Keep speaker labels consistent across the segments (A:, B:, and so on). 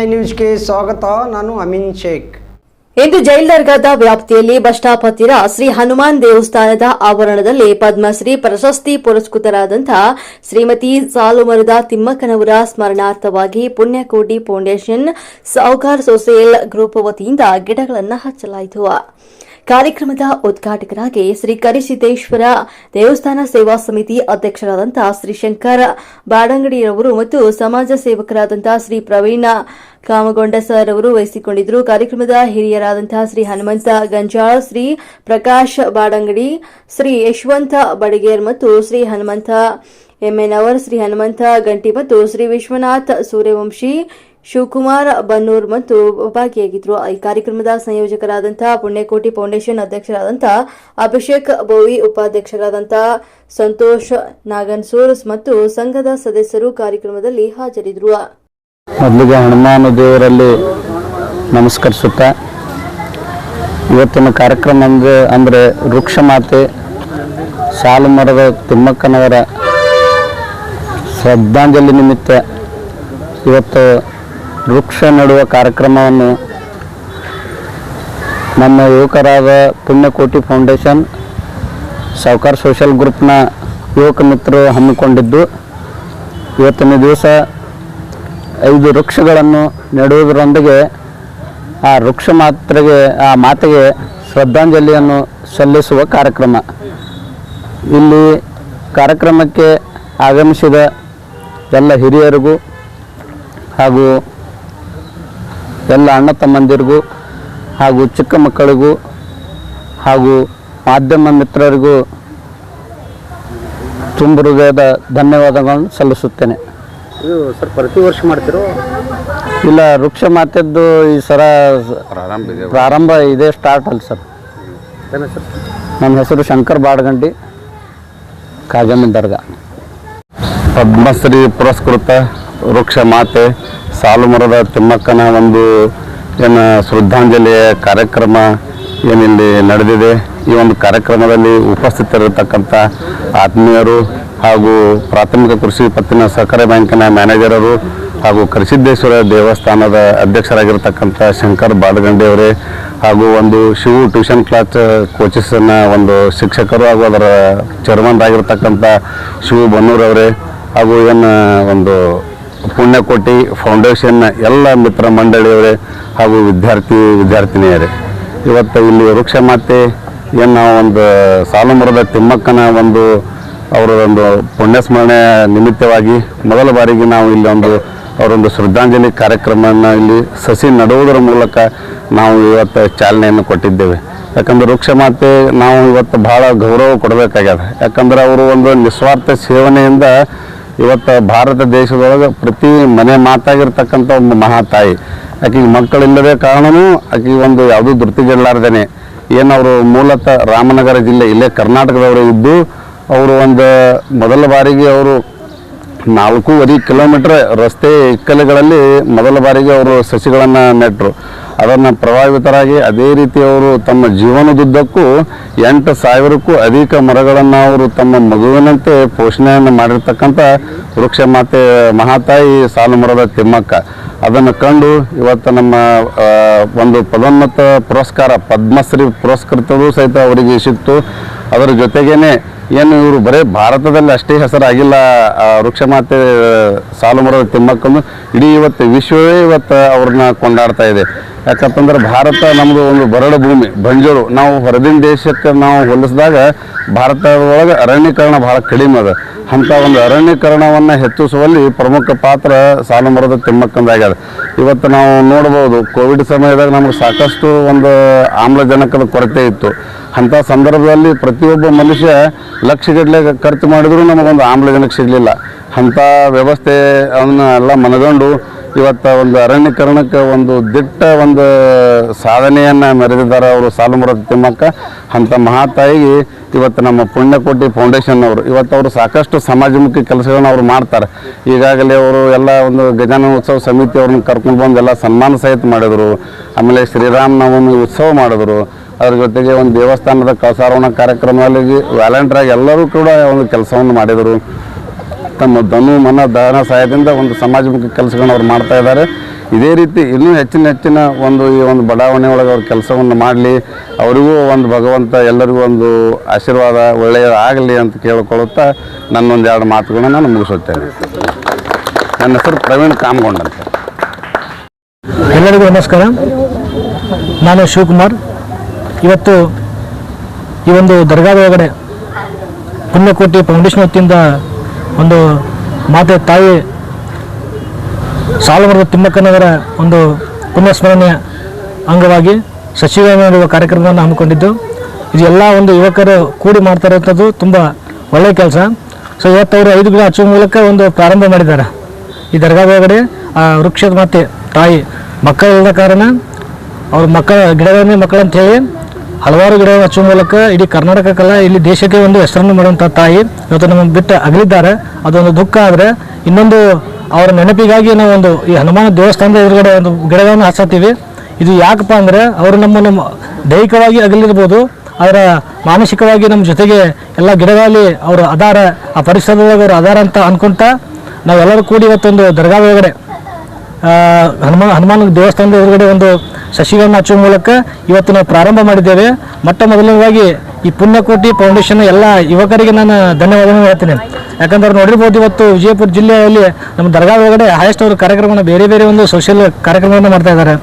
A: I ನ್ಯೂಸ್ಗೆ ಸ್ವಾಗತ, ನಾನು ಅಮಿನ್ ಶೇಖ್.
B: ಇಂದು ಜೈಲ್ ದರ್ಗಾದ ವ್ಯಾಪ್ತಿಯಲ್ಲಿ ಬಸ್ ಸ್ಟಾಪ್ ಹತ್ತಿರ ಶ್ರೀ ಹನುಮಾನ್ ದೇವಸ್ಥಾನದ ಆವರಣದಲ್ಲಿ ಪದ್ಮಶ್ರೀ ಪ್ರಶಸ್ತಿ ಪುರಸ್ಕೃತರಾದಂಥ ಶ್ರೀಮತಿ ಸಾಲುಮರದ ತಿಮ್ಮಕ್ಕನವರ ಸ್ಮರಣಾರ್ಥವಾಗಿ Punyakoti foundation, Savukar social group ವತಿಯಿಂದ ಗಿಡಗಳನ್ನು ಹಚ್ಚಲಾಯಿತು. ಕಾರ್ಯಕ್ರಮದ ಉದ್ಘಾಟಕರಾಗಿ ಶ್ರೀ ಕರಿಸಿದ್ದೇಶ್ವರ ದೇವಸ್ಥಾನ ಸೇವಾ ಸಮಿತಿ ಅಧ್ಯಕ್ಷರಾದಂತಹ ಶ್ರೀ ಶಂಕರ ಬಾಡಂಗಡಿಯವರು ಮತ್ತು ಸಮಾಜ ಸೇವಕರಾದಂತಹ ಶ್ರೀ ಪ್ರವೀಣ ಕಾಮಗೊಂಡ ಸರ್ ಅವರು ವಹಿಸಿಕೊಂಡಿದ್ದರು. ಕಾರ್ಯಕ್ರಮದ ಹಿರಿಯರಾದಂತಹ ಶ್ರೀ ಹನುಮಂತ ಗಂಜಾಳ, ಶ್ರೀ ಪ್ರಕಾಶ್ ಬಾಡಂಗಡಿ, ಶ್ರೀ ಯಶವಂತ ಬಡಗೇರ್ ಮತ್ತು ಶ್ರೀ ಹನುಮಂತ ಎಮ್ಮೆನವರ್ ಶ್ರೀ ಹನುಮಂತ ಗಂಟಿ ಮತ್ತು ಶ್ರೀ ವಿಶ್ವನಾಥ್ ಸೂರ್ಯವಂಶಿ ಶಿವಕುಮಾರ್ ಬನ್ನೂರ್ ಮತ್ತು ಭಾಗಿಯಾಗಿದ್ದರು ಈ ಕಾರ್ಯಕ್ರಮದ ಸಂಯೋಜಕರಾದಂತಹ ಪುಣ್ಯಕೋಟಿ ಫೌಂಡೇಶನ್ ಅಧ್ಯಕ್ಷರಾದಂತಹ ಅಭಿಷೇಕ್ ಬೋವಿ ಉಪಾಧ್ಯಕ್ಷರಾದಂತಹ ಸಂತೋಷ್ ನಾಗನ್ಸೂರ್ ಮತ್ತು ಸಂಘದ ಸದಸ್ಯರು ಕಾರ್ಯಕ್ರಮದಲ್ಲಿ ಹಾಜರಿದ್ರು.
C: ಮೊದಲಿಗೆ ಹನುಮಾನ ದೇವರಲ್ಲಿ ನಮಸ್ಕರಿಸುತ್ತಾ, ಇವತ್ತಿನ ಕಾರ್ಯಕ್ರಮ ಅಂದರೆ ಅಂದರೆ ವೃಕ್ಷ ಮಾತೆ ಸಾಲು ಮರದ ತಿಮ್ಮಕ್ಕನವರ ಶ್ರದ್ಧಾಂಜಲಿ ನಿಮಿತ್ತ ಇವತ್ತು ವೃಕ್ಷ ನೆಡುವ ಕಾರ್ಯಕ್ರಮವನ್ನು ನಮ್ಮ ಯುವಕರಾದ ಪುಣ್ಯಕೋಟಿ ಫೌಂಡೇಶನ್, ಸಾವುಕಾರ್ ಸೋಷಲ್ ಗ್ರೂಪ್ನ ಯುವಕ ಮಿತ್ರರು ಹಮ್ಮಿಕೊಂಡಿದ್ದು, ಇವತ್ತಿನ ದಿವಸ ಐದು ವೃಕ್ಷಗಳನ್ನು ನೆಡುವುದರೊಂದಿಗೆ ಆ ವೃಕ್ಷ ಮಾತ್ರೆಗೆ, ಆ ಮಾತೆಗೆ ಶ್ರದ್ಧಾಂಜಲಿಯನ್ನು ಸಲ್ಲಿಸುವ ಕಾರ್ಯಕ್ರಮ. ಇಲ್ಲಿ ಕಾರ್ಯಕ್ರಮಕ್ಕೆ ಆಗಮಿಸಿದ ಎಲ್ಲ ಹಿರಿಯರಿಗೂ ಹಾಗೂ ಎಲ್ಲ ಅಣ್ಣ ತಮ್ಮಂದಿರಿಗೂ ಹಾಗೂ ಚಿಕ್ಕ ಮಕ್ಕಳಿಗೂ ಹಾಗೂ ಮಾಧ್ಯಮ ಮಿತ್ರರಿಗೂ ತುಂಬ ಹೃದಯದ ಧನ್ಯವಾದಗಳನ್ನು ಸಲ್ಲಿಸುತ್ತೇನೆ.
D: ಇದು ಸರ್ ಪ್ರತಿ ವರ್ಷ ಮಾಡ್ತಿರೋ?
C: ಇಲ್ಲ ವೃಕ್ಷ ಮಾತೆದ್ದು ಈ ಸರ
D: ಪ್ರಾರಂಭ ಇದೆ.
C: ಪ್ರಾರಂಭ ಇದೇ ಸ್ಟಾರ್ಟ್ ಅಲ್ಲಿ ಸರ್. ನನ್ನ ಹೆಸರು ಶಂಕರ್ ಬಾಡ್ಗಂಡಿ ಕಾಜಮಿ ದರ್ಗಾ ಪದ್ಮಶ್ರೀ ಪುರಸ್ಕೃತ ವೃಕ್ಷ ಮಾತೆ. ಸಾಲು ಮರದ ತಿಮ್ಮಕ್ಕನ ಒಂದು ಏನು ಶ್ರದ್ಧಾಂಜಲಿಯ ಕಾರ್ಯಕ್ರಮ ಏನಿಲ್ಲಿ ನಡೆದಿದೆ. ಈ ಒಂದು ಕಾರ್ಯಕ್ರಮದಲ್ಲಿ ಉಪಸ್ಥಿತರಿರತಕ್ಕಂಥ ಆತ್ಮೀಯರು ಹಾಗೂ ಪ್ರಾಥಮಿಕ ಕೃಷಿ ಪತ್ತಿನ ಸಹಕಾರಿ ಬ್ಯಾಂಕಿನ ಮ್ಯಾನೇಜರರು ಹಾಗೂ ಕರಿಸಿದ್ದೇಶ್ವರ ದೇವಸ್ಥಾನದ ಅಧ್ಯಕ್ಷರಾಗಿರ್ತಕ್ಕಂಥ ಶಂಕರ್ ಬಾಡಗಂಡಿ ಅವರೇ ಹಾಗೂ ಒಂದು ಶಿವು ಟ್ಯೂಷನ್ ಕ್ಲಾಸ್ ಕೋಚಸ್ನ ಒಂದು ಶಿಕ್ಷಕರು ಹಾಗೂ ಅದರ ಚೇರ್ಮನ್ ಆಗಿರ್ತಕ್ಕಂಥ ಶಿವು ಬನ್ನೂರವರೇ ಹಾಗೂ ಏನು ಒಂದು ಪುಣ್ಯಕೋಟಿ ಫೌಂಡೇಶನ್ನ ಎಲ್ಲ ಮಿತ್ರ ಮಂಡಳಿಯವರೇ ಹಾಗೂ ವಿದ್ಯಾರ್ಥಿ ವಿದ್ಯಾರ್ಥಿನಿಯರೇ. ಇವತ್ತು ಇಲ್ಲಿ ವೃಕ್ಷ ಮಾತೆ ಏನು ನಾವು ಒಂದು ಸಾಲು ಮರದ ತಿಮ್ಮಕ್ಕನ ಒಂದು ಅವರ ಒಂದು ಪುಣ್ಯಸ್ಮರಣೆ ನಿಮಿತ್ತವಾಗಿ ಮೊದಲ ಬಾರಿಗೆ ನಾವು ಇಲ್ಲಿ ಒಂದು ಅವರೊಂದು ಶ್ರದ್ಧಾಂಜಲಿ ಕಾರ್ಯಕ್ರಮವನ್ನು ಇಲ್ಲಿ ಸಸಿ ನಡುವುದರ ಮೂಲಕ ನಾವು ಇವತ್ತು ಚಾಲನೆಯನ್ನು ಕೊಟ್ಟಿದ್ದೇವೆ. ಯಾಕಂದ್ರೆ ವೃಕ್ಷ ಮಾತೆ ನಾವು ಇವತ್ತು ಭಾಳ ಗೌರವ ಕೊಡಬೇಕಾಗ್ಯದ. ಯಾಕಂದ್ರೆ ಅವರು ಒಂದು ನಿಸ್ವಾರ್ಥ ಸೇವನೆಯಿಂದ ಇವತ್ತು ಭಾರತ ದೇಶದೊಳಗೆ ಪ್ರತಿ ಮನೆ ಮಾತಾಗಿರ್ತಕ್ಕಂಥ ಒಂದು ಮಹಾತಾಯಿ. ಆಕೆಗೆ ಮಕ್ಕಳಿಲ್ಲದೆ ಕಾರಣವೂ ಆಕೆಗೆ ಒಂದು ಯಾವುದೂ ಗುರ್ತಿಗಿರ್ಲಾರ್ದೆನೆ ಏನು ಅವರು ಮೂಲತಃ ರಾಮನಗರ ಜಿಲ್ಲೆ, ಇಲ್ಲೇ ಕರ್ನಾಟಕದವರು ಇದ್ದು, ಅವರು ಒಂದು ಮೊದಲ ಬಾರಿಗೆ ಅವರು ನಾಲ್ಕೂವರೆ ಕಿಲೋಮೀಟ್ರ್ ರಸ್ತೆ ಇಕ್ಕಲೆಗಳಲ್ಲಿ ಮೊದಲ ಬಾರಿಗೆ ಅವರು ಸಸಿಗಳನ್ನು ನೆಟ್ಟರು ಅದನ್ನು ಪ್ರಭಾವಿತರಾಗಿ ಅದೇ ರೀತಿ ಅವರು ತಮ್ಮ ಜೀವನದುದ್ದಕ್ಕೂ ಎಂಟು ಸಾವಿರಕ್ಕೂ ಅಧಿಕ ಮರಗಳನ್ನು ಅವರು ತಮ್ಮ ಮಗುವಿನಂತೆ ಪೋಷಣೆಯನ್ನು ಮಾಡಿರ್ತಕ್ಕಂಥ ವೃಕ್ಷ ಮಾತೆ ಮಹಾತಾಯಿ ಸಾಲು ಮರದ ತಿಮ್ಮಕ್ಕ. ಅದನ್ನು ಕಂಡು ಇವತ್ತು ನಮ್ಮ ಒಂದು ಪದೋನ್ನತ ಪುರಸ್ಕಾರ ಪದ್ಮಶ್ರೀ ಪುರಸ್ಕೃತವೂ ಸಹಿತ ಅವರಿಗೆ ಸಿಕ್ತು. ಅದರ ಜೊತೆಗೇನೆ ಏನು ಇವರು ಬರೀ ಭಾರತದಲ್ಲಿ ಅಷ್ಟೇ ಹೆಸರಾಗಿಲ್ಲ ವೃಕ್ಷಮಾತೆ ವೃಕ್ಷ ಮಾತೆ ಸಾಲು ತಿಮ್ಮಕ್ಕನ್ನು ಇಡೀ ಇವತ್ತು ವಿಶ್ವವೇ ಇವತ್ತು ಅವ್ರನ್ನ ಕೊಂಡಾಡ್ತಾ ಇದೆ. ಯಾಕಂತಂದ್ರೆ ಭಾರತ ನಮ್ಮದು ಒಂದು ಬರಡು ಭೂಮಿ, ಬಂಜರು. ನಾವು ಹೊರದಿನ ದೇಶಕ್ಕೆ ನಾವು ಹೋಲಿಸಿದಾಗ ಭಾರತದೊಳಗೆ ಅರಣ್ಯೀಕರಣ ಬಹಳ ಕಡಿಮೆ ಅದ. ಅಂಥ ಒಂದು ಅರಣ್ಯೀಕರಣವನ್ನು ಹೆಚ್ಚಿಸುವಲ್ಲಿ ಪ್ರಮುಖ ಪಾತ್ರ ಸಾಲು ಮರದ ತಿಮ್ಮಕ್ಕಂದಾಗ್ಯದ. ಇವತ್ತು ನಾವು ನೋಡ್ಬೋದು, ಕೋವಿಡ್ ಸಮಯದಾಗ ನಮಗೆ ಸಾಕಷ್ಟು ಒಂದು ಆಮ್ಲಜನಕದ ಕೊರತೆ ಇತ್ತು. ಅಂಥ ಸಂದರ್ಭದಲ್ಲಿ ಪ್ರತಿಯೊಬ್ಬ ಮನುಷ್ಯ ಲಕ್ಷಗಟ್ಟಲೆ ಖರ್ಚು ಮಾಡಿದರೂ ನಮಗೊಂದು ಆಮ್ಲಜನಕ ಸಿಗಲಿಲ್ಲ. ಅಂಥ ವ್ಯವಸ್ಥೆ ಅವನ್ನ ಎಲ್ಲ ಮನಗಂಡು ಇವತ್ತು ಒಂದು ಅರಣ್ಯೀಕರಣಕ್ಕೆ ಒಂದು ದಿಟ್ಟ ಒಂದು ಸಾಧನೆಯನ್ನು ಮೆರೆದಿದ್ದಾರೆ ಅವರು ಸಾಲುಮರದ ತಿಮ್ಮಕ್ಕ. ಅಂಥ ಮಹಾತಾಯಿಗೆ ಇವತ್ತು ನಮ್ಮ ಪುಣ್ಯಕೋಟಿ ಫೌಂಡೇಶನ್ ಅವರು, ಇವತ್ತು ಅವರು ಸಾಕಷ್ಟು ಸಮಾಜಮುಖಿ ಕೆಲಸಗಳನ್ನ ಅವರು ಮಾಡ್ತಾರೆ. ಈಗಾಗಲೇ ಅವರು ಎಲ್ಲ ಒಂದು ಗಜಾನ ಉತ್ಸವ ಸಮಿತಿ ಅವ್ರನ್ನ ಕರ್ಕೊಂಡು ಬಂದು ಎಲ್ಲ ಸನ್ಮಾನ ಸಹಿತ ಮಾಡಿದರು. ಆಮೇಲೆ ಶ್ರೀರಾಮನವಮಿ ಉತ್ಸವ ಮಾಡಿದ್ರು. ಅದ್ರ ಜೊತೆಗೆ ಒಂದು ದೇವಸ್ಥಾನದ ಕಸಾರೋಹಣ ಕಾರ್ಯಕ್ರಮದಲ್ಲಿ ವ್ಯಾಲೆಂಟ್ರಾಗಿ ಎಲ್ಲರೂ ಕೂಡ ಒಂದು ಕೆಲಸವನ್ನು ಮಾಡಿದರು. ತಮ್ಮ ಧನು, ಮನ ದಹನ ಸಹಾಯದಿಂದ ಒಂದು ಸಮಾಜಮುಖಿ ಕೆಲಸಗಳನ್ನು ಅವ್ರು ಮಾಡ್ತಾ ಇದ್ದಾರೆ. ಇದೇ ರೀತಿ ಇನ್ನೂ ಹೆಚ್ಚಿನ ಹೆಚ್ಚಿನ ಒಂದು ಈ ಒಂದು ಬಡಾವಣೆ ಒಳಗೆ ಅವ್ರ ಕೆಲಸವನ್ನು ಮಾಡಲಿ. ಅವರಿಗೂ ಒಂದು ಭಗವಂತ ಎಲ್ಲರಿಗೂ ಒಂದು ಆಶೀರ್ವಾದ ಒಳ್ಳೆಯದಾಗಲಿ ಅಂತ ಕೇಳಿಕೊಳ್ಳುತ್ತಾ ನನ್ನೊಂದು ಎರಡು ಮಾತುಗಳನ್ನು ನಾನು ಮುಗಿಸುತ್ತೇನೆ. ನನ್ನ ಹೆಸರು ಪ್ರವೀಣ್ ಕಾಮಗೊಂಡ್ ಅಂತ
E: ಎಲ್ಲರಿಗೂ ನಮಸ್ಕಾರ. ನಾನು ಶಿವಕುಮಾರ್. ಇವತ್ತು ಈ ಒಂದು ದರ್ಗಾದ ಒಳಗಡೆ ಪುಣ್ಯಕೋಟಿ ಫೌಂಡೇಶನ್ ವತಿಯಿಂದ ಒಂದು ಮಾತೆ ತಾಯಿ ಸಾಲುಮರದ ತಿಮ್ಮಕ್ಕನವರ ಒಂದು ಪುಣ್ಯಸ್ಮರಣೆಯ ಅಂಗವಾಗಿ ಸಚಿವ ಮಾಡುವ ಕಾರ್ಯಕ್ರಮವನ್ನು ಹಮ್ಮಿಕೊಂಡಿದ್ದು, ಇದು ಎಲ್ಲ ಒಂದು ಯುವಕರು ಕೂಡಿ ಮಾಡ್ತಾ ಇರೋಂಥದ್ದು ತುಂಬ ಒಳ್ಳೆಯ ಕೆಲಸ. ಸೊ ಇವತ್ತು ಅವರು ಐದು ಗಿಡ ಹಚ್ಚುವ ಮೂಲಕ ಒಂದು ಪ್ರಾರಂಭ ಮಾಡಿದ್ದಾರೆ. ಈ ದರ್ಗಾದ ಒಳಗಡೆ ಆ ವೃಕ್ಷದ ಮಾತೆ ತಾಯಿ ಮಕ್ಕಳಿಲ್ಲದ ಕಾರಣ ಅವ್ರ ಮಕ್ಕಳ ಗಿಡಗಳನ್ನೇ ಮಕ್ಕಳಂತ ಹೇಳಿ ಹಲವಾರು ಗಿಡ ಹಚ್ಚುವ ಮೂಲಕ ಇಡೀ ಕರ್ನಾಟಕಕ್ಕಲ್ಲ ಇಲ್ಲಿ ದೇಶಕ್ಕೆ ಒಂದು ಹೆಸರನ್ನು ಮಾಡುವಂಥ ತಾಯಿ ಇವತ್ತು ನಮಗೆ ಬಿಟ್ಟು ಅಗಲಿದ್ದಾರೆ. ಅದೊಂದು ದುಃಖ ಆದರೆ ಇನ್ನೊಂದು ಅವರ ನೆನಪಿಗಾಗಿ ನಾವು ಒಂದು ಈ ಹನುಮಾನ ದೇವಸ್ಥಾನದ ಎದುರುಗಡೆ ಒಂದು ಗಿಡಗಳನ್ನು ಹಚ್ಚತ್ತೀವಿ. ಇದು ಯಾಕಪ್ಪ ಅಂದರೆ ಅವರು ನಮ್ಮನ್ನು ದೈಹಿಕವಾಗಿ ಅಗಲಿರ್ಬೋದು ಆದರೆ ಮಾನಸಿಕವಾಗಿ ನಮ್ಮ ಜೊತೆಗೆ ಎಲ್ಲ ಗಿಡಗಳಲ್ಲಿ ಅವರು ಆಧಾರ ಆ ಪರಿಸರದೊಳಗೆ ಅವರು ಆಧಾರ ಅಂತ ಅನ್ಕೊಂತ ನಾವೆಲ್ಲರೂ ಕೂಡಿ ಇವತ್ತೊಂದು ದರ್ಗಾ ಒಳಗಡೆ ಆ, ಹನುಮಾನ್ ಹನುಮಾನ್ ದೇವಸ್ಥಾನದ ಎದುರುಗಡೆ ಒಂದು ಸಸಿಗಳನ್ನು ಹಚ್ಚುವ ಮೂಲಕ ಇವತ್ತು ನಾವು ಪ್ರಾರಂಭ ಮಾಡಿದ್ದೇವೆ. ಮೊಟ್ಟ ಮೊದಲನೇದಾಗಿ ಈ ಪುಣ್ಯಕೋಟಿ ಫೌಂಡೇಶನ್ ಎಲ್ಲ ಯುವಕರಿಗೆ ನಾನು ಧನ್ಯವಾದಗಳನ್ನು ಹೇಳ್ತೀನಿ. ಯಾಕಂದ್ರೆ ನೋಡಿರ್ಬೋದು ಇವತ್ತು ವಿಜಯಪುರ ಜಿಲ್ಲೆಯಲ್ಲಿ ನಮ್ಮ ದರ್ಗಾ ಒಳಗಡೆ ಹೈಯೆಸ್ಟ್ ಅವರು ಕಾರ್ಯಕ್ರಮನ ಬೇರೆ ಬೇರೆ ಒಂದು ಸೋಷಿಯಲ್ ಕಾರ್ಯಕ್ರಮವನ್ನು ಮಾಡ್ತಾ ಇದ್ದಾರೆ.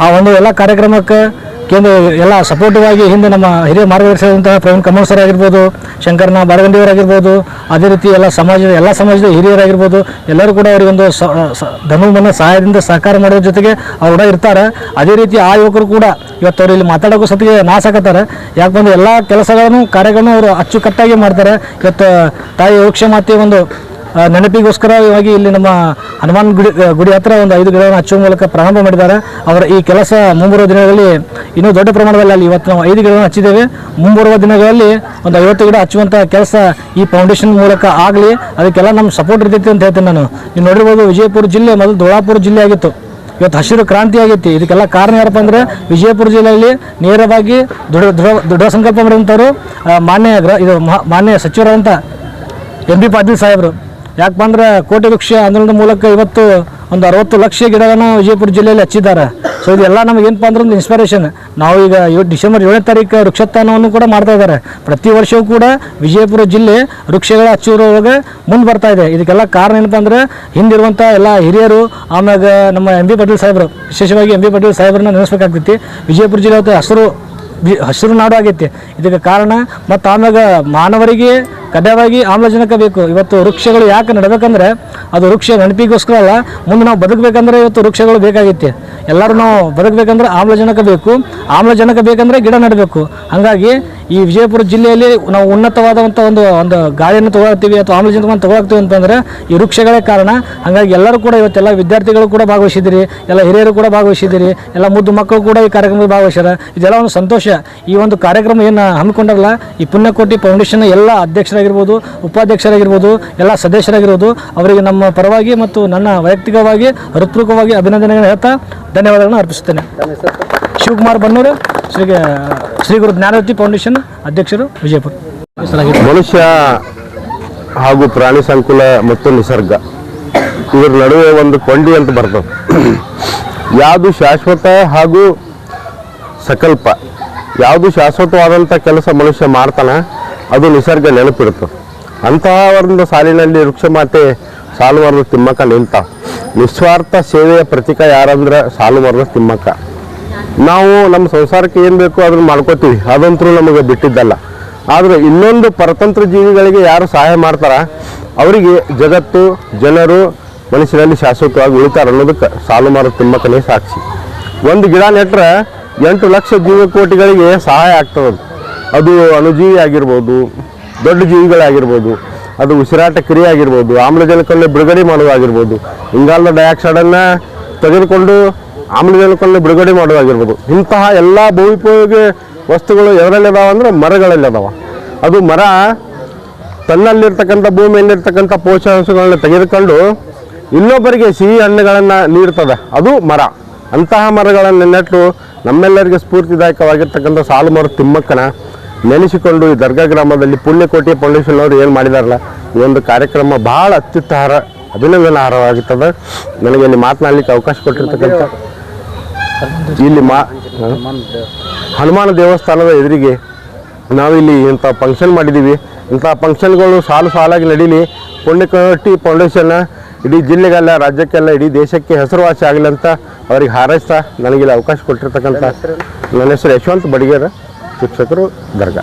E: ಆ ಒಂದು ಎಲ್ಲ ಕಾರ್ಯಕ್ರಮಕ್ಕೆ ಕೇಂದ್ರ ಎಲ್ಲ ಸಪೋರ್ಟಿವ್ ಆಗಿ ಹಿಂದೆ ನಮ್ಮ ಹಿರಿಯ ಮಾರ್ಗದರ್ಶಕರಂತಹ ಪ್ರವೀಣ್ ಕಮಲ್ ಸರ್ ಆಗಿರ್ಬೋದು, ಶಂಕರನ ಬಾಡಗಂಡಿಯವರಾಗಿರ್ಬೋದು ಅದೇ ರೀತಿ ಎಲ್ಲ ಸಮಾಜದ ಎಲ್ಲ ಸಮಾಜದ ಹಿರಿಯರಾಗಿರ್ಬೋದು ಎಲ್ಲರೂ ಕೂಡ ಅವರಿಗೊಂದು ಧನುಮನ ಸಹಾಯದಿಂದ ಸಹಕಾರ ಮಾಡೋದ್ರ ಜೊತೆಗೆ ಅವ್ರು ಕೂಡ ಇರ್ತಾರೆ. ಅದೇ ರೀತಿ ಆ ಯುವಕರು ಕೂಡ ಇವತ್ತು ಅವ್ರು ಇಲ್ಲಿ ಮಾತಾಡೋಕ್ಕೂ ಸತಿಗೆ ನಾಸಾಕತ್ತಾರೆ ಯಾಕಂದ್ರೆ ಎಲ್ಲ ಕೆಲಸಗಳನ್ನು, ಕಾರ್ಯಗಳನ್ನು ಅವರು ಅಚ್ಚುಕಟ್ಟಾಗಿ ಮಾಡ್ತಾರೆ. ಇವತ್ತು ತಾಯಿ ಯೋಕ್ಷ ಮಾತೆ ಒಂದು ನೆನಪಿಗೋಸ್ಕರವಾಗಿ ಇಲ್ಲಿ ನಮ್ಮ ಹನುಮಾನ್ ಗುಡಿ ಗುಡಿ ಹತ್ರ ಒಂದು ಐದು ಗಿಡವನ್ನು ಹಚ್ಚುವ ಮೂಲಕ ಪ್ರಾರಂಭ ಮಾಡಿದ್ದಾರೆ. ಅವರ ಈ ಕೆಲಸ ಮುಂಬರುವ ದಿನಗಳಲ್ಲಿ ಇನ್ನೂ ದೊಡ್ಡ ಪ್ರಮಾಣದಲ್ಲಿ ಅಲ್ಲಿ ಇವತ್ತು ನಾವು ಐದು ಗಿಡವನ್ನು ಹಚ್ಚಿದ್ದೇವೆ. ಮುಂಬರುವ ದಿನಗಳಲ್ಲಿ ಒಂದು ಐವತ್ತು ಗಿಡ ಹಚ್ಚುವಂಥ ಕೆಲಸ ಈ ಫೌಂಡೇಶನ್ ಮೂಲಕ ಆಗಲಿ. ಅದಕ್ಕೆಲ್ಲ ನಮ್ಮ ಸಪೋರ್ಟ್ ಇರ್ತೈತಿ ಅಂತ ಹೇಳ್ತೀನಿ ನಾನು. ನೀವು ನೋಡಿರ್ಬೋದು ವಿಜಯಪುರ ಜಿಲ್ಲೆ ಮೊದಲು ದೊಳಾಪುರ ಜಿಲ್ಲೆ ಆಗಿತ್ತು. ಇವತ್ತು ಹಸಿರು ಕ್ರಾಂತಿ ಆಗೈತಿ. ಇದಕ್ಕೆಲ್ಲ ಕಾರಣ ಏನಪ್ಪ ಅಂದರೆ ವಿಜಯಪುರ ಜಿಲ್ಲೆಯಲ್ಲಿ ನೇರವಾಗಿ ದೃಢ ದೃಢ ದೃಢ ಸಂಕಲ್ಪ ಮಾಡಿದಂಥವ್ರು ಮಾನ್ಯ ಇದು ಮಾನ್ಯ ಸಚಿವರಾದಂಥ ಎಂ ಬಿ ಪಾಟೀಲ್ ಸಾಹೇಬರು. ಯಾಕಪ್ಪ ಅಂದ್ರೆ ಕೋಟಿ ವೃಕ್ಷ ಆಂದೋಲನದ ಮೂಲಕ ಇವತ್ತು ಒಂದು ಅರವತ್ತು ಲಕ್ಷ ಗಿಡಗಳನ್ನು ವಿಜಯಪುರ ಜಿಲ್ಲೆಯಲ್ಲಿ ಹಚ್ಚಿದ್ದಾರೆ. ಸೊ ಇದೆಲ್ಲ ನಮಗೆ ಏನಪ್ಪ ಅಂದ್ರೆ ಒಂದು ಇನ್ಸ್ಪಿರೇಷನ್ ನಾವು ಈಗ ಇವತ್ತು ಡಿಸೆಂಬರ್ ಏಳನೇ ತಾರೀಕು ವೃಕ್ಷತಾನವನ್ನು ಕೂಡ ಮಾಡ್ತಾ ಇದ್ದಾರೆ. ಪ್ರತಿ ವರ್ಷವೂ ಕೂಡ ವಿಜಯಪುರ ಜಿಲ್ಲೆ ವೃಕ್ಷಗಳ ಹಚ್ಚಿರೋವಾಗ ಮುಂದೆ ಬರ್ತಾ ಇದೆ. ಇದಕ್ಕೆಲ್ಲ ಕಾರಣ ಏನಪ್ಪ ಅಂದ್ರೆ ಹಿಂದಿರುವಂಥ ಎಲ್ಲ ಹಿರಿಯರು, ಆಮ್ಯಾಗ ನಮ್ಮ ಎಂ ಬಿ ಪಾಟೀಲ್ ಸಾಹೇಬರು, ವಿಶೇಷವಾಗಿ ಎಂ ಬಿ ಪಾಟೀಲ್ ಸಾಹೇಬ್ರನ್ನ ನೆನೆಸ್ಬೇಕಾಗ್ತೈತಿ. ವಿಜಯಪುರ ಜಿಲ್ಲೆ ಹಸಿರು ಬಿ- ಹಸಿರು ನಾಡು ಆಗೈತಿ. ಇದಕ್ಕೆ ಕಾರಣ ಮತ್ತು ಆಮ್ಯಾಗ ಮಾನವರಿಗೆ ಕಡ್ಡಾಯವಾಗಿ ಆಮ್ಲಜನಕ ಬೇಕು. ಇವತ್ತು ವೃಕ್ಷಗಳು ಯಾಕೆ ನಡಬೇಕಂದ್ರೆ ಅದು ವೃಕ್ಷ ನೆನಪಿಗೋಸ್ಕರ ಅಲ್ಲ, ಮುಂದೆ ನಾವು ಬದುಕಬೇಕಂದ್ರೆ ಇವತ್ತು ವೃಕ್ಷಗಳು ಬೇಕಾಗೈತಿ. ಎಲ್ಲರೂ ನಾವು ಬದುಕಬೇಕಂದ್ರೆ ಆಮ್ಲಜನಕ ಬೇಕು. ಆಮ್ಲಜನಕ ಬೇಕಂದ್ರೆ ಗಿಡ ನೆಡಬೇಕು. ಹಾಗಾಗಿ ಈ ವಿಜಯಪುರ ಜಿಲ್ಲೆಯಲ್ಲಿ ನಾವು ಉನ್ನತವಾದಂಥ ಒಂದು ಒಂದು ಗಾಳಿಯನ್ನು ತಗೊಳ್ತೀವಿ ಅಥವಾ ಆಮ್ಲಜನಕವನ್ನು ತಗೊಳ್ತೀವಿ ಅಂತಂದ್ರೆ ಈ ವೃಕ್ಷಗಳೇ ಕಾರಣ. ಹಾಗಾಗಿ ಎಲ್ಲರೂ ಕೂಡ ಇವತ್ತೆಲ್ಲ ವಿದ್ಯಾರ್ಥಿಗಳು ಕೂಡ ಭಾಗವಹಿಸಿದಿರಿ ಎಲ್ಲ ಹಿರಿಯರು ಕೂಡ ಭಾಗವಹಿಸಿದಿರಿ ಎಲ್ಲ ಮುದ್ದು ಮಕ್ಕಳು ಕೂಡ ಈ ಕಾರ್ಯಕ್ರಮದಲ್ಲಿ ಭಾಗವಹಿಸ್ಯಾರ. ಇದೆಲ್ಲ ಒಂದು ಸಂತೋಷ ಈ ಒಂದು ಕಾರ್ಯಕ್ರಮ ಏನು ಹಮ್ಮಿಕೊಂಡಲ್ಲ ಈ ಪುಣ್ಯಕೋಟಿ ಫೌಂಡೇಶನ್ ಎಲ್ಲ ಅಧ್ಯಕ್ಷರಾಗಿರ್ಬೋದು, ಉಪಾಧ್ಯಕ್ಷರಾಗಿರ್ಬೋದು, ಎಲ್ಲ ಸದಸ್ಯರಾಗಿರ್ಬೋದು, ಅವರಿಗೆ ನಮ್ಮ ಪರವಾಗಿ ಮತ್ತು ನನ್ನ ವೈಯಕ್ತಿಕವಾಗಿ, ಹೃತ್ಪೂರ್ವಕವಾಗಿ ಅಭಿನಂದನೆಗಳನ್ನು ಹೇಳ್ತಾ ಧನ್ಯವಾದಗಳನ್ನು ಅರ್ಪಿಸುತ್ತೇನೆ. ಶಿವಕುಮಾರ್ ಬನ್ನೂರು ಶ್ರೀ ಶ್ರೀ ಗುರು ಜ್ಞಾನವತಿ ಫೌಂಡೇಶನ್ ಅಧ್ಯಕ್ಷರು ವಿಜಯಪುರ.
F: ಮನುಷ್ಯ ಹಾಗೂ ಪ್ರಾಣಿ ಸಂಕುಲ ಮತ್ತು ನಿಸರ್ಗ ಇದರ ನಡುವೆ ಒಂದು ಕೊಂಡಿ ಅಂತ ಬರ್ತದೆ. ಯಾವುದು ಶಾಶ್ವತ ಹಾಗೂ ಸಕಲ್ಪ. ಯಾವುದು ಶಾಶ್ವತವಾದಂಥ ಕೆಲಸ ಮನುಷ್ಯ ಮಾಡ್ತಾನೆ, ಅದು ನಿಸರ್ಗ ನೆನಪಿಡ್ತು ಅಂತಹ ಒಂದು ಸಾಲಿನಲ್ಲಿ ವೃಕ್ಷ ಮಾತೆ ಸಾಲು ಮರದ ತಿಮ್ಮಕ್ಕ ನಿಂತ. ನಿಸ್ವಾರ್ಥ ಸೇವೆಯ ಪ್ರತೀಕ ಯಾರಂದ್ರೆ ಸಾಲು ಮರದ ತಿಮ್ಮಕ್ಕ. ನಾವು ನಮ್ಮ ಸಂಸಾರಕ್ಕೆ ಏನು ಬೇಕೋ ಅದನ್ನು ಮಾಡ್ಕೋತೀವಿ. ಅದಂತರೂ ನಮಗೆ ಬಿಟ್ಟಿದ್ದಲ್ಲ. ಆದರೆ ಇನ್ನೊಂದು ಪರತಂತ್ರ ಜೀವಿಗಳಿಗೆ ಯಾರು ಸಹಾಯ ಮಾಡ್ತಾರ? ಅವರಿಗೆ ಜಗತ್ತು, ಜನರು ಮನುಷ್ಯರಲ್ಲಿ ಶಾಶ್ವತವಾಗಿ ಉಳಿತಾರೆ ಅನ್ನೋದಕ್ಕೆ ಸಾಲು ಮರದ ತಿಮ್ಮಕ್ಕನೇ ಸಾಕ್ಷಿ. ಒಂದು ಗಿಡ ನೆಟ್ರೆ ಎಂಟು ಲಕ್ಷ ಜೀವಕೋಟಿಗಳಿಗೆ ಸಹಾಯ ಆಗ್ತದೆ. ಅದು ಅಣುಜೀವಿ ಆಗಿರ್ಬೋದು ದೊಡ್ಡ ಜೀವಿಗಳಾಗಿರ್ಬೋದು, ಅದು ಉಸಿರಾಟ ಕ್ರಿಯೆ ಆಗಿರ್ಬೋದು, ಆಮ್ಲಜನಕವನ್ನು ಬಿಡುಗಡೆ ಮಾಡೋದಾಗಿರ್ಬೋದು ಇಂಗಾಲದ ಡೈಆಕ್ಸೈಡನ್ನು ತೆಗೆದುಕೊಂಡು ಆಮ್ಲಜನಕವನ್ನು ಬಿಡುಗಡೆ ಮಾಡೋದಾಗಿರ್ಬೋದು ಇಂತಹ ಎಲ್ಲ ಬಹುಪಯೋಗಿ ವಸ್ತುಗಳು ಎದರಲ್ಲಿ ಅಂದ್ರೆ ಮರಗಳಲ್ಲಿ ಅದಾವ. ಅದು ಮರ ತನ್ನಲ್ಲಿರ್ತಕ್ಕಂಥ ಭೂಮಿಯಲ್ಲಿರ್ತಕ್ಕಂಥ ಪೋಷಕಾಂಶಗಳನ್ನ ತೆಗೆದುಕೊಂಡು ಇನ್ನೊಬ್ಬರಿಗೆ ಸಿಹಿ ಹಣ್ಣುಗಳನ್ನು ನೀಡ್ತದೆ. ಅದು ಮರ. ಅಂತಹ ಮರಗಳನ್ನು ನೆಟ್ಟು ನಮ್ಮೆಲ್ಲರಿಗೆ ಸ್ಫೂರ್ತಿದಾಯಕವಾಗಿರ್ತಕ್ಕಂಥ ಸಾಲು ಮರ ತಿಮ್ಮಕ್ಕನ ನೆನೆಸಿಕೊಂಡು ಈ ದರ್ಗಾ ಗ್ರಾಮದಲ್ಲಿ ಪುಣ್ಯಕೋಟಿ ಫೌಂಡೇಶನ್ ಅವರು ಏನು ಮಾಡಿದಾರಲ್ಲ, ಈ ಒಂದು ಕಾರ್ಯಕ್ರಮ ಭಾಳ ಅತ್ಯುತ್ತಾರ ಅಭಿನಂದನಾರ್ಹವಾಗಿರ್ತದೆ. ನನಗೆ ಇಲ್ಲಿ ಮಾತನಾಡಲಿಕ್ಕೆ ಅವಕಾಶ ಕೊಟ್ಟಿರ್ತಕ್ಕಂಥ ಇಲ್ಲಿ ಮಾ ಹನುಮಾನ ದೇವಸ್ಥಾನದ ಎದುರಿಗೆ ನಾವಿಲ್ಲಿ ಇಂಥ ಫಂಕ್ಷನ್ ಮಾಡಿದ್ದೀವಿ ಇಂಥ ಫಂಕ್ಷನ್ಗಳು ಸಾಲು ಸಾಲಾಗಿ ನಡೀಲಿ. ಪುಣ್ಯಕೋಟಿ ಫೌಂಡೇಶನ್ ಇಡೀ ಜಿಲ್ಲೆಗೆಲ್ಲ ರಾಜ್ಯಕ್ಕೆಲ್ಲ ಇಡೀ ದೇಶಕ್ಕೆ ಹೆಸರುವಾಸಿ ಆಗಲಿ ಅಂತ ಅವ್ರಿಗೆ ಹಾರೈಸ್ತಾ ನನಗಿಲ್ಲಿ ಅವಕಾಶ ಕೊಟ್ಟಿರ್ತಕ್ಕಂಥ ನನ್ನ ಹೆಸರು ಯಶವಂತ್ ಬಡಿಗೇರ ಶಿಕ್ಷಕರು ದರ್ಗಾ.